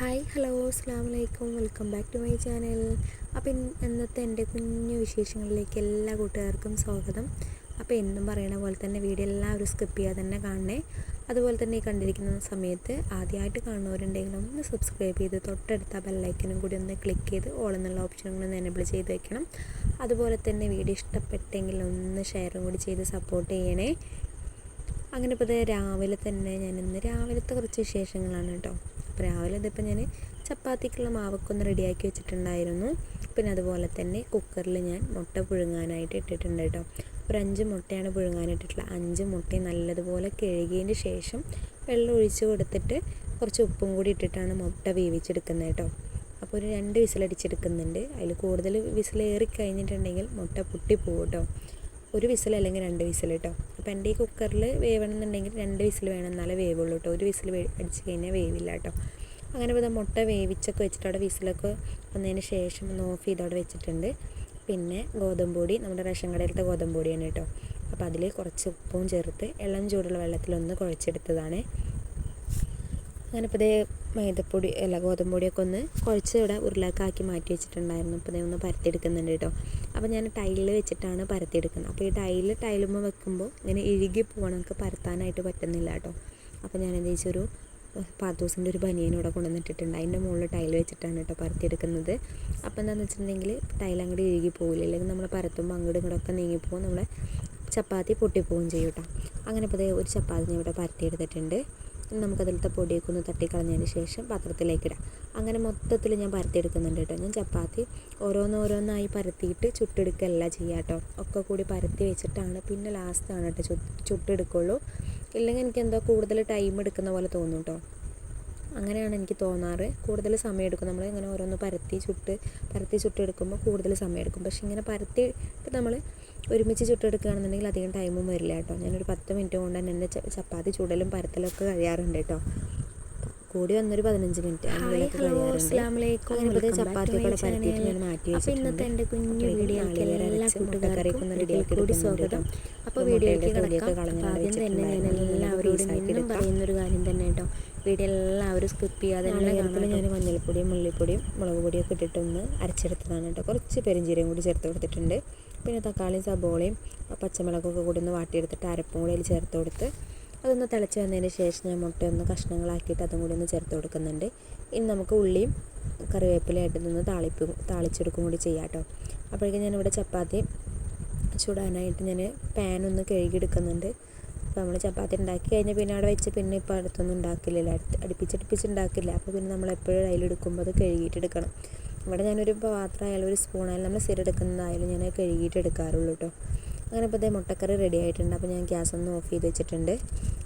Hi hello അസ്സാം വലൈക്കും welcome back to my channel. അപ്പോൾ ഇന്നത്തെ എന്റെ കുഞ്ഞു വിശേഷങ്ങളിലേക്ക് എല്ലാ കൂട്ടുകാർക്കും സ്വാഗതം. അപ്പോൾ എന്നും പറയണ പോലെ തന്നെ വീഡിയോ എല്ലാവരും സ്കിപ്പ് ചെയ്യാതെ തന്നെ കാണണേ. അതുപോലെ തന്നെ ഈ കണ്ടിരിക്കുന്ന സമയത്ത് ആദ്യമായിട്ട് കാണുന്നവരുണ്ടെങ്കിൽ ഒന്ന് സബ്സ്ക്രൈബ് ചെയ്ത് തൊട്ടടുത്ത ബെല്ലൈക്കനും കൂടി ഒന്ന് ക്ലിക്ക് ചെയ്ത് ഓൾ എന്നുള്ള ഓപ്ഷനും ഒന്ന് എനബിൾ ചെയ്ത് വെക്കണം. അതുപോലെ തന്നെ വീഡിയോ ഇഷ്ടപ്പെട്ടെങ്കിൽ ഒന്ന് ഷെയറും കൂടി ചെയ്ത് സപ്പോർട്ട് ചെയ്യണേ. അങ്ങനെ ഇപ്പോൾ രാവിലെ തന്നെ ഞാൻ ഇന്ന് രാവിലത്തെ കുറച്ച് വിശേഷങ്ങളാണ് കേട്ടോ. രാവിലെ ഇതിപ്പോൾ ഞാൻ ചപ്പാത്തിക്കുള്ള മാവൊക്കെ റെഡിയാക്കി വെച്ചിട്ടുണ്ടായിരുന്നു. പിന്നെ അതുപോലെ തന്നെ കുക്കറിൽ ഞാൻ മുട്ട പുഴുങ്ങാനായിട്ട് ഇട്ടിട്ടുണ്ട് കേട്ടോ. ഒരു അഞ്ച് മുട്ടയാണ് പുഴുങ്ങാനിട്ടിട്ടുള്ളത് അഞ്ച് മുട്ട നല്ലതുപോലെ കഴുകിയതിന് ശേഷം വെള്ളം ഒഴിച്ച് കൊടുത്തിട്ട് കുറച്ച് ഉപ്പും കൂടി ഇട്ടിട്ടാണ് മുട്ട വേവിച്ചെടുക്കുന്നത് കേട്ടോ. അപ്പോൾ ഒരു രണ്ട് വിസിലടിച്ചെടുക്കുന്നുണ്ട്. അതിൽ കൂടുതൽ വിസിലേറി കഴിഞ്ഞിട്ടുണ്ടെങ്കിൽ മുട്ട പൊട്ടിപ്പോകും കേട്ടോ. ഒരു വിസിൽ അല്ലെങ്കിൽ രണ്ട് വിസിൽ കേട്ടോ അപ്പോൾ എന്റെ ഈ കുക്കറിൽ വേവണം എന്നുണ്ടെങ്കിൽ രണ്ട് വിസിൽ വേണം എന്നാലേ വേവുള്ളൂ കേട്ടോ ഒരു വിസിൽ അടിച്ച് കഴിഞ്ഞാൽ വേവില്ല കേട്ടോ അങ്ങനെ ഇപ്പോൾ മുട്ട വേവിച്ചൊക്കെ വെച്ചിട്ട് അവിടെ വിസിലൊക്കെ വന്നതിന് ശേഷം ഒന്ന് ഓഫ് ചെയ്ത് അവിടെ വെച്ചിട്ടുണ്ട്. പിന്നെ ഗോതമ്പ് പൊടി നമ്മുടെ റേഷൻ കടയിലത്തെ ഗോതമ്പ് പൊടിയാണ് കേട്ടോ അപ്പോൾ അതിൽ കുറച്ച് ഉപ്പും ചേർത്ത് ഇളം ചൂടുള്ള വെള്ളത്തിലൊന്ന് കുഴച്ചെടുത്തതാണ്. അങ്ങനെ ഇപ്പോൾ ഇതേ മൈദപ്പൊടി അല്ല ഗോതമ്പ് പൊടിയൊക്കെ ഒന്ന് കുഴച്ച് ഇവിടെ ഉരുളക്കാക്കി മാറ്റി വെച്ചിട്ടുണ്ടായിരുന്നു. ഇപ്പോൾ ഇതേ ഒന്ന് പരത്തിയെടുക്കുന്നുണ്ട് കേട്ടോ അപ്പോൾ ഞാൻ ടൈലിൽ വെച്ചിട്ടാണ് പരത്തിയെടുക്കുന്നത്. അപ്പോൾ ഈ ടൈൽ ടൈലുമ്പോൾ വെക്കുമ്പോൾ ഇങ്ങനെ ഇഴുകി പോകണം നമുക്ക് പരത്താനായിട്ട് പറ്റുന്നില്ല കേട്ടോ. അപ്പോൾ ഞാൻ എന്താ വെച്ചൊരു പാത്തൂസിന്റെ ഒരു ബനിയൻ ഇവിടെ കൊണ്ടുവന്നിട്ടിട്ടുണ്ട്. അതിന്റെ മുകളിൽ ടൈൽ വെച്ചിട്ടാണ് കേട്ടോ പരത്തിയെടുക്കുന്നത്. അപ്പോൾ എന്താണെന്ന് വെച്ചിട്ടുണ്ടെങ്കിൽ ടൈൽ അങ്ങോട്ട് ഇഴുകി പോകില്ല അല്ലെങ്കിൽ നമ്മൾ പരത്തുമ്പോൾ അങ്ങോട്ടും ഇങ്ങോട്ടൊക്കെ നീങ്ങിപ്പോകും നമ്മളെ ചപ്പാത്തി പൊട്ടിപ്പോവുകയും ചെയ്യും കേട്ടോ. അങ്ങനെ ഇപ്പോൾ ഒരു ചപ്പാത്തി ഞാൻ ഇവിടെ പരത്തിയെടുത്തിട്ടുണ്ട്. നമുക്കതിലത്തെ പൊടിയൊക്കെ ഒന്ന് തട്ടിക്കളഞ്ഞതിന് ശേഷം പാത്രത്തിലേക്ക് ഇടാം. അങ്ങനെ മൊത്തത്തിൽ ഞാൻ പരത്തിയെടുക്കുന്നുണ്ട് കേട്ടോ. ഞാൻ ചപ്പാത്തി ഓരോന്നോരോന്നായി പരത്തിയിട്ട് ചുട്ടെടുക്കല്ല ചെയ്യുക കേട്ടോ. ഒക്കെ കൂടി പരത്തി വെച്ചിട്ടാണ് പിന്നെ ലാസ്റ്റാണ് കേട്ടോ ചുട്ടെടുക്കുള്ളൂ. ഇല്ലെങ്കിൽ എനിക്ക് എന്തോ കൂടുതൽ ടൈം എടുക്കുന്ന പോലെ തോന്നും കേട്ടോ. അങ്ങനെയാണ് എനിക്ക് തോന്നാറ്. കൂടുതൽ സമയം എടുക്കും. നമ്മൾ ഇങ്ങനെ ഓരോന്ന് പരത്തി ചുട്ട് പരത്തി ചുട്ടെടുക്കുമ്പോൾ കൂടുതൽ സമയം എടുക്കും. പക്ഷേ ഇങ്ങനെ പരത്തിയിട്ട് നമ്മൾ ഒരുമിച്ച് ചുട്ടെടുക്കുകയാണെന്നുണ്ടെങ്കിൽ അധികം ടൈമും വരില്ല കേട്ടോ. ഞാനൊരു പത്ത് മിനിറ്റ് കൊണ്ട് തന്നെ എന്റെ ചപ്പാത്തി ചുടലും പരത്തലൊക്കെ കഴിയാറുണ്ട് കേട്ടോ. കൂടി വന്നൊരു പതിനഞ്ച് മിനിറ്റ് പരത്തിയിട്ട് ഞാൻ മാറ്റി വെച്ചിട്ടുണ്ട്. സ്വാഗതം. അപ്പോൾ വീഡിയോയിലേക്ക് തന്നെ പറയുന്നൊരു കാര്യം കേട്ടോ. വീഡിയോ എല്ലാവരും സ്കിപ്പ് ചെയ്യാതെ തന്നെ ഞാൻ മഞ്ഞൾപ്പൊടിയും മുള്ളിപ്പൊടിയും മുളക് പൊടിയൊക്കെ ഇട്ടിട്ടൊന്ന് അരച്ചെടുത്തതാണ് കേട്ടോ. കുറച്ച് പെരിഞ്ചീരയും കൂടി ചേർത്ത് കൊടുത്തിട്ടുണ്ട്. പിന്നെ തക്കാളിയും സബോളയും പച്ചമുളകൊക്കെ കൂടി ഒന്ന് വാട്ടിയെടുത്തിട്ട് അരപ്പും കൂടി ചേർത്ത് കൊടുത്ത് അതൊന്ന് തിളച്ച് വന്നതിന് ശേഷം ഞാൻ മുട്ട ഒന്ന് കഷ്ണങ്ങളാക്കിയിട്ട് അതും കൂടി ഒന്ന് ചേർത്ത് കൊടുക്കുന്നുണ്ട്. ഇനി നമുക്ക് ഉള്ളിയും കറിവേപ്പിലയായിട്ട് നിന്ന് താളിപ്പ് താളിച്ചെടുക്കും കൂടി ചെയ്യാം കേട്ടോ. അപ്പോഴേക്കും ഞാനിവിടെ ചപ്പാത്തി ചൂടാനായിട്ട് ഞാൻ പാൻ ഒന്ന് കഴുകിയെടുക്കുന്നുണ്ട് അപ്പോൾ നമ്മൾ ചപ്പാത്തി ഉണ്ടാക്കി കഴിഞ്ഞാൽ പിന്നെ അവിടെ വെച്ച് പിന്നെ ഇപ്പോൾ അടുത്തൊന്നും ഉണ്ടാക്കില്ലല്ലോ. അടുത്ത് അടുപ്പിച്ചടുപ്പിച്ച് ഉണ്ടാക്കില്ല. അപ്പോൾ പിന്നെ നമ്മൾ എപ്പോഴും അതിലെടുക്കുമ്പോൾ അത് കഴുകിയിട്ട് എടുക്കണം. ഇവിടെ ഞാനൊരു പാത്രമായാലും ഒരു സ്പൂണായാലും നമ്മൾ സ്ഥിരം എടുക്കുന്നതായാലും ഞാൻ കഴുകിയിട്ട് എടുക്കാറുള്ളൂ കേട്ടോ അങ്ങനെ ഇപ്പോൾ ഇതേ മുട്ടക്കറി റെഡി ആയിട്ടുണ്ട്. അപ്പോൾ ഞാൻ ഗ്യാസ് ഒന്ന് ഓഫ് ചെയ്ത് വെച്ചിട്ടുണ്ട്.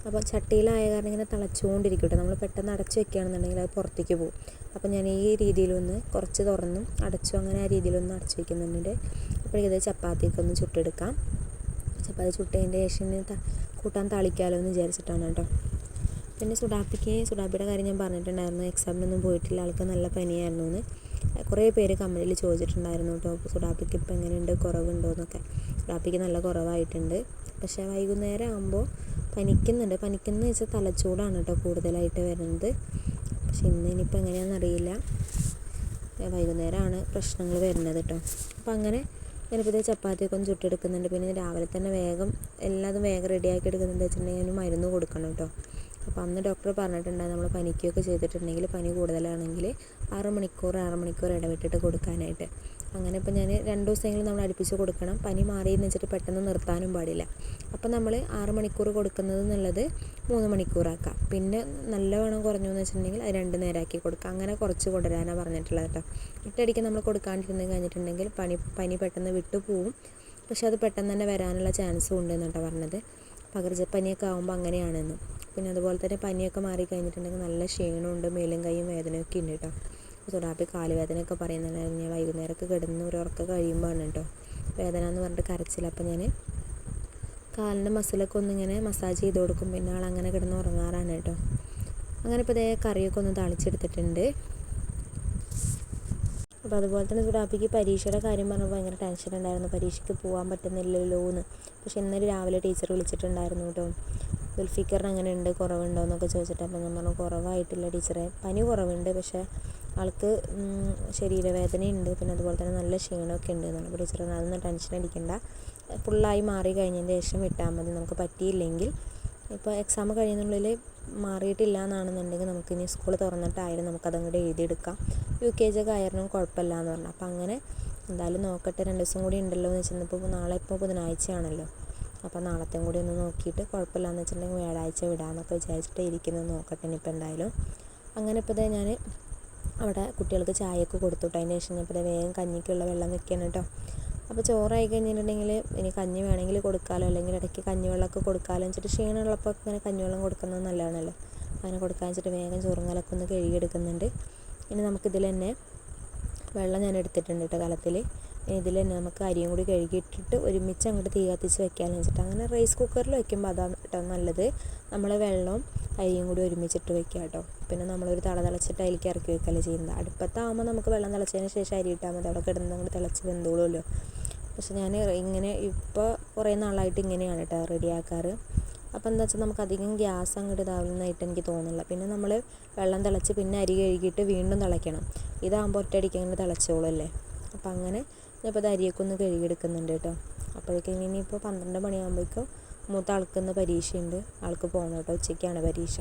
അപ്പോൾ ചട്ടിയിലായ കാരണം ഇങ്ങനെ തിളച്ചുകൊണ്ടിരിക്കും കേട്ടോ നമ്മൾ പെട്ടെന്ന് അടച്ചു വെക്കുകയാണെന്നുണ്ടെങ്കിൽ അത് പുറത്തേക്ക് പോകും. അപ്പോൾ ഞാൻ ഈ രീതിയിലൊന്ന് കുറച്ച് തുറന്നും അടച്ചു അങ്ങനെ ആ രീതിയിലൊന്ന് അടച്ചു വെക്കുന്നുണ്ട്. അപ്പോഴേക്കത് ചപ്പാത്തിയൊക്കെ ഒന്ന് ചുട്ടെടുക്കാം. ചപ്പാത്തി ചുട്ടതിന്റെ ശേഷം കൂട്ടാൻ തളിക്കാമല്ലോ എന്ന് വിചാരിച്ചിട്ടാണ് കേട്ടോ പിന്നെ സുഡാപ്പിക്ക് സുഡാപ്പിയുടെ കാര്യം ഞാൻ പറഞ്ഞിട്ടുണ്ടായിരുന്നു. എക്സാമിനൊന്നും പോയിട്ടില്ല. ആൾക്ക് നല്ല പനിയായിരുന്നു എന്ന്. കുറേ പേര് കമന്റിൽ ചോദിച്ചിട്ടുണ്ടായിരുന്നു കേട്ടോ സുഡാപ്പിക്ക് ഇപ്പോൾ എങ്ങനെയുണ്ട്? കുറവുണ്ടോ? എന്നൊക്കെ. സുഡാപ്പിക്ക് നല്ല കുറവായിട്ടുണ്ട്. പക്ഷേ വൈകുന്നേരം ആകുമ്പോൾ പനിക്കുന്നുണ്ട്. പനിക്കുന്ന വെച്ചാൽ തലച്ചൂടാണ് കേട്ടോ കൂടുതലായിട്ട് വരുന്നത്. പക്ഷെ ഇന്ന് ഇനിയിപ്പോൾ എങ്ങനെയാണെന്ന് അറിയില്ല. വൈകുന്നേരമാണ് പ്രശ്നങ്ങൾ വരുന്നത് കേട്ടോ. അപ്പം അങ്ങനെ ഞാനിപ്പോൾ ചപ്പാത്തിയൊക്കെ ഒന്ന് ചുട്ടെടുക്കുന്നുണ്ട്. പിന്നെ രാവിലെ തന്നെ വേഗം എല്ലാതും വേഗം റെഡിയാക്കി എടുക്കുന്നുണ്ട് വെച്ചിട്ടുണ്ടെങ്കിൽ മരുന്ന് കൊടുക്കണം കേട്ടോ. അപ്പോൾ അന്ന് ഡോക്ടർ പറഞ്ഞിട്ടുണ്ടായി നമ്മൾ പനിക്കുകയൊക്കെ ചെയ്തിട്ടുണ്ടെങ്കിൽ പനി കൂടുതലാണെങ്കിൽ ആറ് മണിക്കൂർ ആറ് മണിക്കൂർ ഇടവിട്ടിട്ട് കൊടുക്കാനായിട്ട്. അങ്ങനെ ഇപ്പോൾ ഞാൻ രണ്ട് ദിവസമെങ്കിലും നമ്മൾ അടുപ്പിച്ച് കൊടുക്കണം. പനി മാറിയെന്ന് വെച്ചിട്ട് പെട്ടെന്ന് നിർത്താനും പാടില്ല. അപ്പോൾ നമ്മൾ ആറ് മണിക്കൂർ കൊടുക്കുന്നത് എന്നുള്ളത് മൂന്ന് മണിക്കൂറാക്കാം. പിന്നെ നല്ലവണ്ണം കുറഞ്ഞു എന്ന് വെച്ചിട്ടുണ്ടെങ്കിൽ അത് രണ്ട് നേരമാക്കി കൊടുക്കാം. അങ്ങനെ കുറച്ച് കൊണ്ടുവരാനാണ് പറഞ്ഞിട്ടുള്ളത് കേട്ടോ. ഒറ്റയടിക്ക് നമ്മൾ കൊടുക്കാണ്ടിരുന്ന് കഴിഞ്ഞിട്ടുണ്ടെങ്കിൽ പനി പനി പെട്ടെന്ന് വിട്ടു പോവും. പക്ഷെ അത് പെട്ടെന്ന് തന്നെ വരാനുള്ള ചാൻസും ഉണ്ട് എന്നാണ് പറഞ്ഞത്. പകർച്ചപ്പനിയൊക്കെ ആകുമ്പോൾ അങ്ങനെയാണെന്ന്. പിന്നെ അതുപോലെ തന്നെ പനിയൊക്കെ മാറി കഴിഞ്ഞിട്ടുണ്ടെങ്കിൽ നല്ല ക്ഷീണമുണ്ട് മേലും കൈയും വേദനയൊക്കെ ഉണ്ട് കേട്ടോ സുഡാപ്പി കാലുവേദനയൊക്കെ പറയുന്നുണ്ടായിരുന്നു ഞാൻ വൈകുന്നേരമൊക്കെ കിടന്ന് ഒരു ഉറക്കം കഴിയുമ്പോഴാണ് കേട്ടോ വേദന എന്ന് പറഞ്ഞിട്ട് കരച്ചില്ല അപ്പം ഞാൻ കാലിന്റെ മസിലൊക്കെ ഒന്നിങ്ങനെ മസാജ് ചെയ്ത് കൊടുക്കും. പിന്നെ ആൾ അങ്ങനെ കിടന്ന് ഉറങ്ങാറാണ് കേട്ടോ അങ്ങനെ ഇപ്പോൾ ഇതേ കറിയൊക്കെ ഒന്ന് തളിച്ചെടുത്തിട്ടുണ്ട്. അപ്പോൾ അതുപോലെ തന്നെ സുറാപ്പിക്ക് പരീക്ഷയുടെ കാര്യം പറഞ്ഞപ്പോൾ ഭയങ്കര ടെൻഷൻ ഉണ്ടായിരുന്നു. പരീക്ഷയ്ക്ക് പോകാൻ പറ്റുന്നില്ലല്ലോ എന്ന് പക്ഷെ ഇന്നലെ രാവിലെ ടീച്ചർ വിളിച്ചിട്ടുണ്ടായിരുന്നു കേട്ടോ ദുൽഫിക്കറിന് അങ്ങനെ ഉണ്ട് കുറവുണ്ടോ എന്നൊക്കെ ചോദിച്ചിട്ട് അപ്പം ഞാൻ പറഞ്ഞു കുറവായിട്ടില്ല ടീച്ചറെ. പനി കുറവുണ്ട് പക്ഷേ ആൾക്ക് ശരീരവേദനയുണ്ട്. പിന്നെ അതുപോലെ തന്നെ നല്ല ക്ഷീണമൊക്കെ ഉണ്ട് എന്നാണ്. അപ്പോൾ ടീച്ചർ അതൊന്നും ടെൻഷൻ അടിക്കണ്ട. ഫുള്ളായി മാറി കഴിഞ്ഞതിന് ശേഷം വിട്ടാൽ മതി. നമുക്ക് പറ്റിയില്ലെങ്കിൽ ഇപ്പോൾ എക്സാം കഴിയുന്നുള്ളിൽ മാറിയിട്ടില്ല എന്നാണെന്നുണ്ടെങ്കിൽ നമുക്ക് ഇനി സ്കൂൾ തുറന്നിട്ടായാലും നമുക്കതങ്ങോട്ട് എഴുതിയെടുക്കാം. യു കെ ജി ഒക്കെ ആയിരുന്നു കുഴപ്പമില്ല എന്ന് പറഞ്ഞു. അപ്പോൾ അങ്ങനെ എന്തായാലും നോക്കട്ടെ. രണ്ട് ദിവസം കൂടി ഉണ്ടല്ലോ എന്ന് വെച്ചിരുന്നപ്പോൾ നാളെ ഇപ്പോൾ ബുധനാഴ്ചയാണല്ലോ. അപ്പോൾ നാളത്തെയും കൂടി ഒന്ന് നോക്കിയിട്ട് കുഴപ്പമില്ലാന്ന് വെച്ചിട്ടുണ്ടെങ്കിൽ വ്യാഴാഴ്ച വിടാമെന്നൊക്കെ വിചാരിച്ചിട്ട് ഇരിക്കുന്നത് നോക്കട്ടെ ഇനിയിപ്പോൾ എന്തായാലും. അങ്ങനെ ഇപ്പോൾ ഇതേ ഞാൻ അവിടെ കുട്ടികൾക്ക് ചായയൊക്കെ കൊടുത്തു അതിന് ശേഷം ഞാൻ ഇപ്പോൾ വേഗം കഞ്ഞിക്കുള്ള വെള്ളം വെക്കണം കേട്ടോ. അപ്പോൾ ചോറായി കഴിഞ്ഞിട്ടുണ്ടെങ്കിൽ ഇനി കഞ്ഞി വേണമെങ്കിൽ കൊടുക്കാമല്ലോ അല്ലെങ്കിൽ ഇടയ്ക്ക് കഞ്ഞിവെള്ളമൊക്കെ കൊടുക്കാമല്ലോ വെച്ചിട്ട് ക്ഷീണമുള്ളപ്പോൾ ഇങ്ങനെ കഞ്ഞിവെള്ളം കൊടുക്കുന്നത് നല്ലതാണല്ലോ. അങ്ങനെ കൊടുക്കാൻ വെച്ചിട്ട് വേഗം ചോറും കലക്കൊന്ന് കഴുകിയെടുക്കുന്നുണ്ട്. ഇനി നമുക്കിതിൽ തന്നെ വെള്ളം ഞാൻ എടുത്തിട്ടുണ്ട് കേട്ടോ കലത്തിൽ. ഇതിൽ തന്നെ നമുക്ക് അരിയും കൂടി കഴുകിയിട്ടിട്ട് ഒരുമിച്ച് അങ്ങോട്ട് തീ കത്തിച്ച് വെക്കാമെന്ന് വെച്ചിട്ട്. അങ്ങനെ റൈസ് കുക്കറിൽ വെക്കുമ്പോൾ അതാണ് കേട്ടോ നല്ലത്. നമ്മൾ വെള്ളവും അരിയും കൂടി ഒരുമിച്ചിട്ട് വെക്കുക കേട്ടോ. പിന്നെ നമ്മളൊരു തള തിളച്ചിട്ട് അതിലേക്ക് ഇറക്കി വെക്കല്ലേ ചെയ്യുന്നത്. അടുപ്പത്താകുമ്പോൾ നമുക്ക് വെള്ളം തിളച്ചതിന് ശേഷം അരി ഇട്ടാൽ മതി. അവിടെ കിടന്ന് അങ്ങോട്ട് തിളച്ച് വെന്തോളുമല്ലോ. പക്ഷെ ഞാൻ ഇങ്ങനെ ഇപ്പോൾ കുറേ നാളായിട്ട് ഇങ്ങനെയാണ് കേട്ടോ റെഡിയാക്കാറ്. അപ്പോൾ എന്താ വെച്ചാൽ നമുക്ക് അധികം ഗ്യാസ് അങ്ങോട്ട് ഇതാവുന്നതായിട്ട് എനിക്ക് തോന്നുന്നില്ല. പിന്നെ നമ്മൾ വെള്ളം തിളച്ച് പിന്നെ അരി കഴുകിയിട്ട് വീണ്ടും തിളയ്ക്കണം. ഇതാകുമ്പോൾ ഒറ്റയടിക്ക് അങ്ങനെ തിളച്ചോളല്ലേ അപ്പോൾ അങ്ങനെ ഞാനിപ്പോൾ ഇത് അരിയൊക്കെ ഒന്ന് കഴുകിയെടുക്കുന്നുണ്ട് കേട്ടോ. അപ്പോഴേക്കും ഇനിയിപ്പോൾ പന്ത്രണ്ട് മണിയാകുമ്പോഴേക്കും മൂത്ത ആൾക്കിന്ന് പരീക്ഷയുണ്ട്. ആൾക്ക് പോകണം കേട്ടോ. ഉച്ചയ്ക്കാണ് പരീക്ഷ.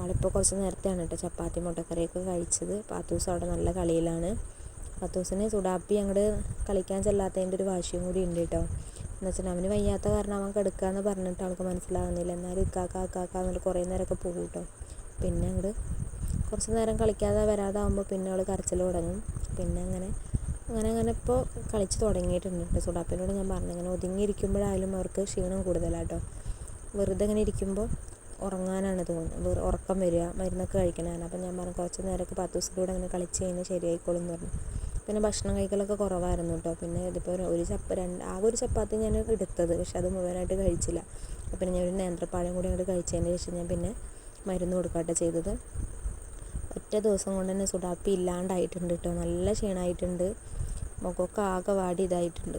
ആളിപ്പോൾ കുറച്ച് നേരത്തെയാണ് കേട്ടോ ചപ്പാത്തി മുട്ടക്കറിയൊക്കെ കഴിച്ചത്. പത്ത് ദിവസം അവിടെ നല്ല കളിയിലാണ്. പത്ത് ദിവസം സുഡാപ്പി അങ്ങോട്ട് കളിക്കാൻ ചെല്ലാത്തതിന്റെ ഒരു വാശിയും കൂടി ഉണ്ട് കേട്ടോ. എന്ന് വെച്ചാൽ അവന് വയ്യാത്ത കാരണം അവൻ കിടക്കുകയെന്ന് പറഞ്ഞിട്ട് അവൾക്ക് മനസ്സിലാകുന്നില്ല എന്നാലും ഇക്കാക്ക ഇക്കാക്ക എന്നിട്ട് കുറേ നേരമൊക്കെ പോകും കേട്ടോ. പിന്നെ അങ്ങോട്ട് കുറച്ച് നേരം കളിക്കാതെ വരാതാവുമ്പോൾ പിന്നെ അവൾ കരച്ചിൽ തുടങ്ങും. പിന്നെ അങ്ങനെ അങ്ങനെ അങ്ങനെ ഇപ്പോൾ കളിച്ച് തുടങ്ങിയിട്ടുണ്ട് സുഡാപ്പിനോട് ഞാൻ പറഞ്ഞു അങ്ങനെ ഒതുങ്ങിയിരിക്കുമ്പോഴായാലും അവർക്ക് ക്ഷീണം കൂടുതലാട്ടോ വെറുതെ ഇങ്ങനെ ഇരിക്കുമ്പോൾ ഉറങ്ങാനാണ് തോന്നുന്നത്. ഉറക്കം വരിക മരുന്നൊക്കെ കഴിക്കണതാണ്. അപ്പം ഞാൻ പറഞ്ഞു കുറച്ച് നേരമൊക്കെ പത്ത് ദിവസത്തിലൂടെ അങ്ങനെ കളിച്ച് കഴിഞ്ഞാൽ ശരിയായിക്കോളും എന്ന് പറഞ്ഞു. പിന്നെ ഭക്ഷണം കഴിക്കലൊക്കെ കുറവായിരുന്നു കേട്ടോ പിന്നെ ഇതിപ്പോൾ ഒരു ചപ്പ രണ്ട് ആകെ ഒരു ചപ്പാത്തി ഞാൻ എടുത്തത്. പക്ഷെ അത് മുഴുവനായിട്ട് കഴിച്ചില്ല. പിന്നെ ഞാൻ ഒരു നേന്ത്രപ്പാഴം കൂടി അങ്ങോട്ട് കഴിച്ചതിന് ശേഷം ഞാൻ പിന്നെ മരുന്ന് കൊടുക്കാട്ടെ ചെയ്തത്. ഒറ്റ ദിവസം കൊണ്ട് തന്നെ സുഡാപ്പി ഇല്ലാണ്ടായിട്ടുണ്ട് കേട്ടോ നല്ല ക്ഷീണമായിട്ടുണ്ട് മുഖമൊക്കെ ആകെ വാടി ഇതായിട്ടുണ്ട്.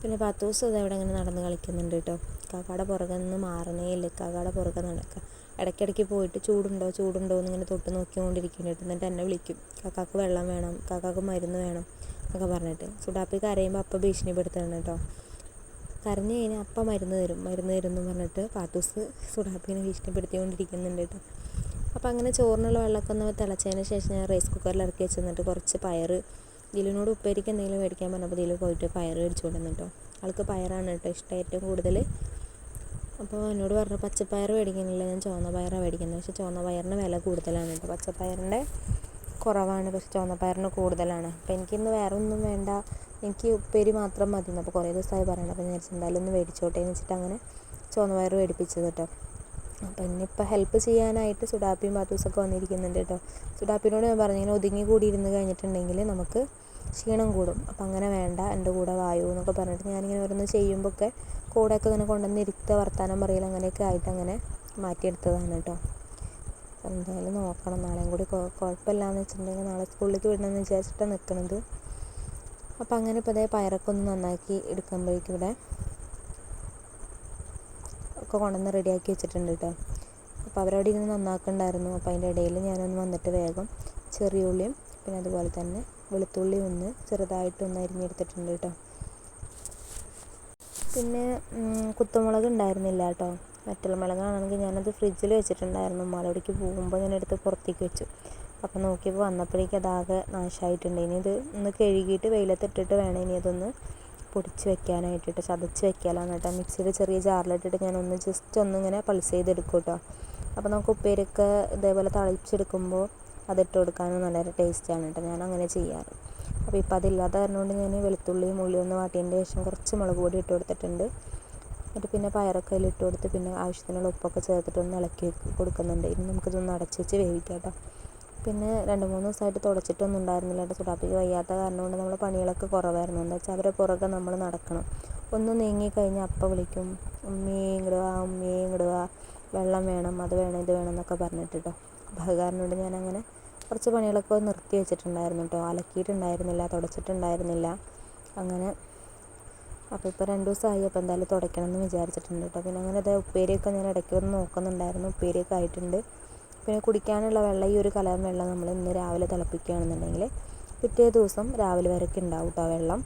പിന്നെ പത്ത് ദിവസം ഇതവിടെ ഇങ്ങനെ നടന്ന് കളിക്കുന്നുണ്ട് കേട്ടോ കാക്കയുടെ പുറകെ നിന്ന് മാറണേ ഇല്ല കാക്കയുടെ പുറകെ നടക്കുക ഇടയ്ക്കിടയ്ക്ക് പോയിട്ട് ചൂടുണ്ടോ ചൂടുണ്ടോ എന്നിങ്ങനെ തൊട്ട് നോക്കിക്കൊണ്ടിരിക്കുന്നുണ്ട് എന്നിട്ട് എന്നെ വിളിക്കും. കാക്കാക്ക് വെള്ളം വേണം കാക്കാക്ക് മരുന്ന് വേണം എന്നൊക്കെ പറഞ്ഞിട്ട്. സുഡാപ്പി കരയുമ്പോൾ അപ്പം ഭീഷണിപ്പെടുത്തണം കേട്ടോ കരഞ്ഞു കഴിഞ്ഞാൽ അപ്പം മരുന്ന് തരും മരുന്ന് തരും എന്ന് പറഞ്ഞിട്ട് പാത്തൂസ് സുഡാപ്പിനെ ഭീഷണിപ്പെടുത്തിക്കൊണ്ടിരിക്കുന്നുണ്ട് കേട്ടോ അപ്പോൾ അങ്ങനെ ചോറിനുള്ള വെള്ളമൊക്കെ ഒന്ന് തിളച്ചതിന് ശേഷം ഞാൻ റൈസ് കുക്കറിൽ ഇറക്കി വെച്ച് കുറച്ച് പയർ ദിലുവിനോട് ഉപ്പേരിക്ക് എന്തെങ്കിലും മേടിക്കാൻ പറഞ്ഞപ്പോൾ ദിലു പോയിട്ട് പയർ മേടിച്ചു കൊണ്ടുവന്നു കേട്ടോ ആൾക്ക് പയറാണ് കേട്ടോ ഇഷ്ടം. ഏറ്റവും കൂടുതൽ അപ്പോൾ എന്നോട് പറഞ്ഞു പച്ചപ്പയർ മേടിക്കുന്നില്ല ഞാൻ ചുവന്ന പയറാണ് മേടിക്കുന്നത്. പക്ഷേ ചുവന്ന പയറിന് വില കൂടുതലാണ് കേട്ടോ. പച്ചപ്പയറിന്റെ കുറവാണ് പക്ഷെ ചുവന്ന പയറിന് കൂടുതലാണ്. അപ്പോൾ എനിക്കിന്ന് വേറെ ഒന്നും വേണ്ട. എനിക്ക് ഉപ്പേരി മാത്രം മതി അപ്പോൾ കുറേ ദിവസമായി പറയണം. അപ്പോൾ ഞാൻ എന്തായാലും ഒന്ന് മേടിച്ചോട്ടെ എന്ന് വെച്ചിട്ട് അങ്ങനെ ചുവന്ന പയർ മേടിപ്പിച്ചത് കേട്ടോ. അപ്പോൾ ഇന്നിപ്പോൾ ഹെൽപ്പ് ചെയ്യാനായിട്ട് സുഡാപ്പിയും ബാത്തൂസൊക്കെ വന്നിരിക്കുന്നുണ്ട് കേട്ടോ. സുഡാപ്പിനോട് ഞാൻ പറഞ്ഞു ഇങ്ങനെ ഒതുങ്ങി കൂടി ഇരുന്ന് കഴിഞ്ഞിട്ടുണ്ടെങ്കിൽ നമുക്ക് ക്ഷീണം കൂടും. അപ്പം അങ്ങനെ വേണ്ട എന്റെ കൂടെ വായു എന്നൊക്കെ പറഞ്ഞിട്ട് ഞാനിങ്ങനെ ഓരോന്ന് ചെയ്യുമ്പോഴൊക്കെ കൂടെയൊക്കെ ഇങ്ങനെ കൊണ്ടുവന്ന് ഇരുത്തുക വർത്താനം പറയൽ അങ്ങനെയൊക്കെ ആയിട്ട് അങ്ങനെ മാറ്റിയെടുത്തതാണ് കേട്ടോ എന്തായാലും നോക്കണം. നാളെയും കൂടി കുഴപ്പമില്ല എന്ന് വെച്ചിട്ടുണ്ടെങ്കിൽ നാളെ സ്കൂളിലേക്ക് വിടണമെന്ന് വിചാരിച്ചിട്ടാണ് നിൽക്കുന്നത് അപ്പോൾ അങ്ങനെ ഇപ്പോൾ അതേ പയറൊക്കെ ഒന്ന് നന്നാക്കി എടുക്കുമ്പോഴേക്കും ഇവിടെ ഒക്കെ കൊണ്ടുവന്ന് റെഡിയാക്കി വെച്ചിട്ടുണ്ട് കേട്ടോ അപ്പോൾ അവരവിടെ ഇരുന്ന് നന്നാക്കുന്നുണ്ടായിരുന്നു അപ്പോൾ അതിന്റെ ഇടയിൽ ഞാനൊന്ന് വന്നിട്ട് വേഗം ചെറിയ ഉള്ളിയും പിന്നെ അതുപോലെ തന്നെ വെളുത്തുള്ളി ഒന്ന് ചെറുതായിട്ടൊന്ന് അരിഞ്ഞെടുത്തിട്ടുണ്ട് കേട്ടോ പിന്നെ കുത്തുമുളക് ഉണ്ടായിരുന്നില്ല കേട്ടോ. വറ്റൽമുളകാണെങ്കിൽ ഞാനത് ഫ്രിഡ്ജിൽ വെച്ചിട്ടുണ്ടായിരുന്നു. മലവിടേക്ക് പോകുമ്പോൾ ഞാൻ എടുത്ത് പുറത്തേക്ക് വെച്ചു. അപ്പോൾ നോക്കിയപ്പോൾ വന്നപ്പോഴേക്കും അതാകെ നാശമായിട്ടുണ്ട് ഇനി ഇത് ഒന്ന് കഴുകിയിട്ട് വെയിലത്തിട്ടിട്ട് വേണം ഇനി അതൊന്ന് പൊടിച്ച് വെക്കാനായിട്ടിട്ട് ചതച്ച് വെക്കാനാണ് കേട്ടോ. മിക്സിയിൽ ചെറിയ ജാറിലിട്ടിട്ട് ഞാൻ ഒന്ന് ജസ്റ്റ് ഒന്നിങ്ങനെ പൾസ് ചെയ്തെടുക്കും കേട്ടോ. അപ്പോൾ നമുക്ക് ഉപ്പേരൊക്കെ ഇതേപോലെ തളിച്ചെടുക്കുമ്പോൾ അതിട്ട് കൊടുക്കാനും നല്ലൊരു ടേസ്റ്റാണ് കേട്ടോ. ഞാൻ അങ്ങനെ ചെയ്യാറ്. അപ്പോൾ ഇപ്പോൾ അതില്ലാത്ത കാരണം കൊണ്ട് ഞാൻ വെളുത്തുള്ളിയും ഉള്ളിയും ഒന്ന് വാട്ടിയതിന്റെ ശേഷം കുറച്ച് മുളക് പൊടി ഇട്ട് കൊടുത്തിട്ടുണ്ട്. എന്നിട്ട് പിന്നെ പയറൊക്കെ അതിൽ ഇട്ട് കൊടുത്ത് പിന്നെ ആവശ്യത്തിനുള്ള ഉപ്പൊക്കെ ചേർത്തിട്ട് ഒന്ന് ഇളക്കി കൊടുക്കുന്നുണ്ട്. ഇനി നമുക്കിതൊന്ന് അടച്ച് വെച്ച് വേവിക്കാം കേട്ടോ. പിന്നെ രണ്ട് മൂന്ന് ദിവസമായിട്ട് തുടച്ചിട്ടൊന്നും ഉണ്ടായിരുന്നില്ല കേട്ടോ. സുഡാപ്പിക്ക് വയ്യാത്ത കാരണം കൊണ്ട് നമ്മൾ പണികളൊക്കെ കുറവായിരുന്നു. എന്താ വെച്ചാൽ അവരെ പുറകെ നമ്മൾ നടക്കണം. ഒന്ന് നീങ്ങി കഴിഞ്ഞാൽ അപ്പം വിളിക്കും. ഉമ്മീ ഇങ്ങോട്ട് വാ ഉമ്മീ ഇങ്ങോട്ട് വാ. വെള്ളം വേണം അത് വേണം ഇത് വേണം എന്നൊക്കെ പറഞ്ഞിട്ട് കേട്ടോ. അപ്പോൾ അത് കാരണം കൊണ്ട് ഞാനങ്ങനെ കുറച്ച് പണികളൊക്കെ നിർത്തി വെച്ചിട്ടുണ്ടായിരുന്നു കേട്ടോ. അലക്കിയിട്ടുണ്ടായിരുന്നില്ല തുടച്ചിട്ടുണ്ടായിരുന്നില്ല. അങ്ങനെ അപ്പോൾ ഇപ്പോൾ രണ്ട് ദിവസമായി. അപ്പോൾ എന്തായാലും തുടയ്ക്കണം എന്ന് വിചാരിച്ചിട്ടുണ്ട് കേട്ടോ. പിന്നെ അങ്ങനെ അത് ഉപ്പേരിയൊക്കെ ഞാൻ ഇടയ്ക്ക് വന്ന് നോക്കുന്നുണ്ടായിരുന്നു. ഉപ്പേരിയൊക്കെ ആയിട്ടുണ്ട്. പിന്നെ കുടിക്കാനുള്ള വെള്ളം ഈ ഒരു കലം വെള്ളം നമ്മൾ ഇന്ന് രാവിലെ തിളപ്പിക്കുകയാണെന്നുണ്ടെങ്കിൽ പിറ്റേ ദിവസം രാവിലെ വരെയൊക്കെ ഉണ്ടാവും കേട്ടോ വെള്ളം.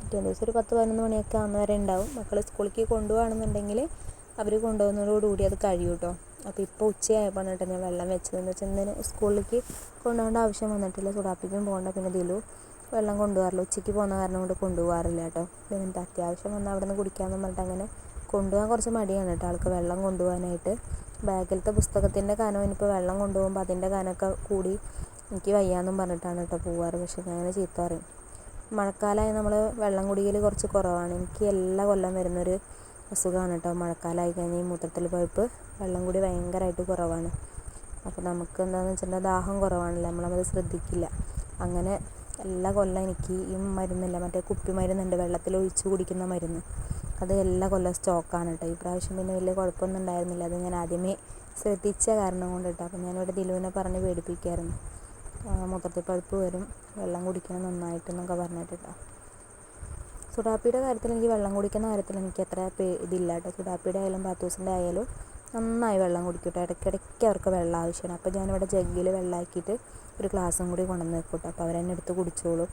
പിറ്റേ ദിവസം ഒരു പത്ത് പതിനൊന്ന് മണിയൊക്കെ ആകുന്ന വരെ ഉണ്ടാവും. മക്കൾ സ്കൂളിലേക്ക് കൊണ്ടുപോകുകയാണെന്നുണ്ടെങ്കിൽ അവർ കൊണ്ടുപോകുന്നതോടുകൂടി അത് കഴിയും കേട്ടോ. അപ്പോൾ ഇപ്പോൾ ഉച്ചയായപ്പോൾ കേട്ടോ ഞാൻ വെള്ളം വെച്ചത്. എന്ന് വെച്ചാൽ ഇന്ന് സ്കൂളിലേക്ക് കൊണ്ടുപോകേണ്ട ആവശ്യം വന്നിട്ടില്ല. സുഡാപ്പിക്കും പോകണ്ട. പിന്നെ ദിലു വെള്ളം കൊണ്ടുപോകാറില്ല. ഉച്ചയ്ക്ക് പോകുന്ന കാരണം കൊണ്ട് കൊണ്ടുപോകാറില്ല കേട്ടോ. പിന്നെ എന്താ അത്യാവശ്യം വന്നാൽ അവിടെ നിന്ന് കുടിക്കാമെന്ന് പറഞ്ഞിട്ട് അങ്ങനെ കൊണ്ടുപോകാൻ കുറച്ച് മടിയാണ് കേട്ടോ ആൾക്ക് വെള്ളം കൊണ്ടുപോകാനായിട്ട്. ബാഗിലത്തെ പുസ്തകത്തിന്റെ കനം ഇനിയിപ്പോൾ വെള്ളം കൊണ്ടുപോകുമ്പോൾ അതിന്റെ കനമൊക്കെ കൂടി എനിക്ക് വയ്യാന്നും പറഞ്ഞിട്ടാണ് കേട്ടോ പോവാറ് പക്ഷേ ഞാൻ അങ്ങനെ ചീത്ത പറയും. മഴക്കാലമായി നമ്മൾ വെള്ളം കുടിക്കൽ കുറച്ച് കുറവാണ്. എനിക്ക് എല്ലാ കൊല്ലം വരുന്നൊരു അസുഖമാണ് കേട്ടോ മഴക്കാലമായി കഴിഞ്ഞാൽ ഈ മൂത്രത്തിൽ പഴുപ്പ്. വെള്ളം കൂടി ഭയങ്കരമായിട്ട് കുറവാണ്. അപ്പോൾ നമുക്ക് എന്താണെന്ന് വെച്ചിട്ടുണ്ടെങ്കിൽ ദാഹം കുറവാണല്ലോ. നമ്മളത് ശ്രദ്ധിക്കില്ല. അങ്ങനെ എല്ലാ കൊല്ലം എനിക്ക് ഈ മരുന്നില്ല. മറ്റേ കുപ്പി മരുന്നുണ്ട്. വെള്ളത്തിൽ ഒഴിച്ച് കുടിക്കുന്ന മരുന്ന്. അത് എല്ലാ കൊല്ലം സ്റ്റോക്കാണ് കേട്ടോ ഈ പ്രാവശ്യം പിന്നെ വലിയ കുഴപ്പമൊന്നും ഉണ്ടായിരുന്നില്ല. അത് ഞാൻ ആദ്യമേ ശ്രദ്ധിച്ച കാരണം കൊണ്ട് കേട്ടോ അപ്പോൾ ഞാനിവിടെ ദിലുവിനെ പറഞ്ഞ് പേടിപ്പിക്കായിരുന്നു. മൂത്രത്തിൽ പഴുപ്പ് വരും. വെള്ളം കുടിക്കണം നന്നായിട്ട് എന്നൊക്കെ പറഞ്ഞിട്ട് കേട്ടോ സുഡാപ്പിയുടെ കാര്യത്തിൽ എനിക്ക് വെള്ളം കുടിക്കുന്ന കാര്യത്തിൽ എനിക്ക് അത്ര ഇതില്ല കേട്ടോ സുഡാപ്പിയുടെ ആയാലും പാത്തൂസിന്റെ ആയാലും നന്നായി വെള്ളം കുടിക്കും കേട്ടോ. ഇടയ്ക്കിടയ്ക്ക് അവർക്ക് വെള്ളം ആവശ്യമാണ്. അപ്പോൾ ഞാനിവിടെ ജഗ്ഗിൽ വെള്ളമാക്കിയിട്ട് ഒരു ഗ്ലാസ്സും കൂടി കൊണ്ടുവന്ന് വെക്കും അപ്പോൾ അവരെന്നെ എടുത്ത് കുടിച്ചോളും.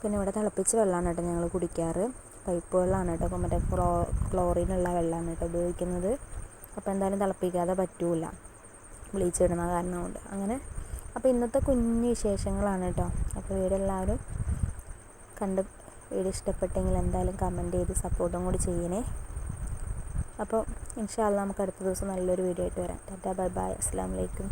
പിന്നെ ഇവിടെ തിളപ്പിച്ച വെള്ളമാണ് കേട്ടോ ഞങ്ങൾ കുടിക്കാറ്. പൈപ്പ് വെള്ളമാണ് കേട്ടോ. മറ്റേ ക്ലോ ക്ലോറിനുള്ള വെള്ളമാണ് കേട്ടോ ഉപയോഗിക്കുന്നത്. അപ്പോൾ എന്തായാലും തിളപ്പിക്കാതെ പറ്റൂല. ബ്ലീച്ച് ഇടുന്ന കാരണം കൊണ്ട്. അങ്ങനെ. അപ്പോൾ ഇന്നത്തെ കുഞ്ഞു വിശേഷങ്ങളാണ് കേട്ടോ. അപ്പോൾ ഇവരെല്ലാവരും കണ്ട് വീഡിയോ ഇഷ്ടപ്പെട്ടെങ്കിൽ എന്തായാലും കമന്റ് ചെയ്ത് സപ്പോർട്ടും കൂടി ചെയ്യണേ. അപ്പോൾ ഇൻഷാല്ല നമുക്ക് അടുത്ത ദിവസം നല്ലൊരു വീഡിയോ ആയിട്ട് വരാം. Tata bye bye. അസ്സാം വലൈക്കും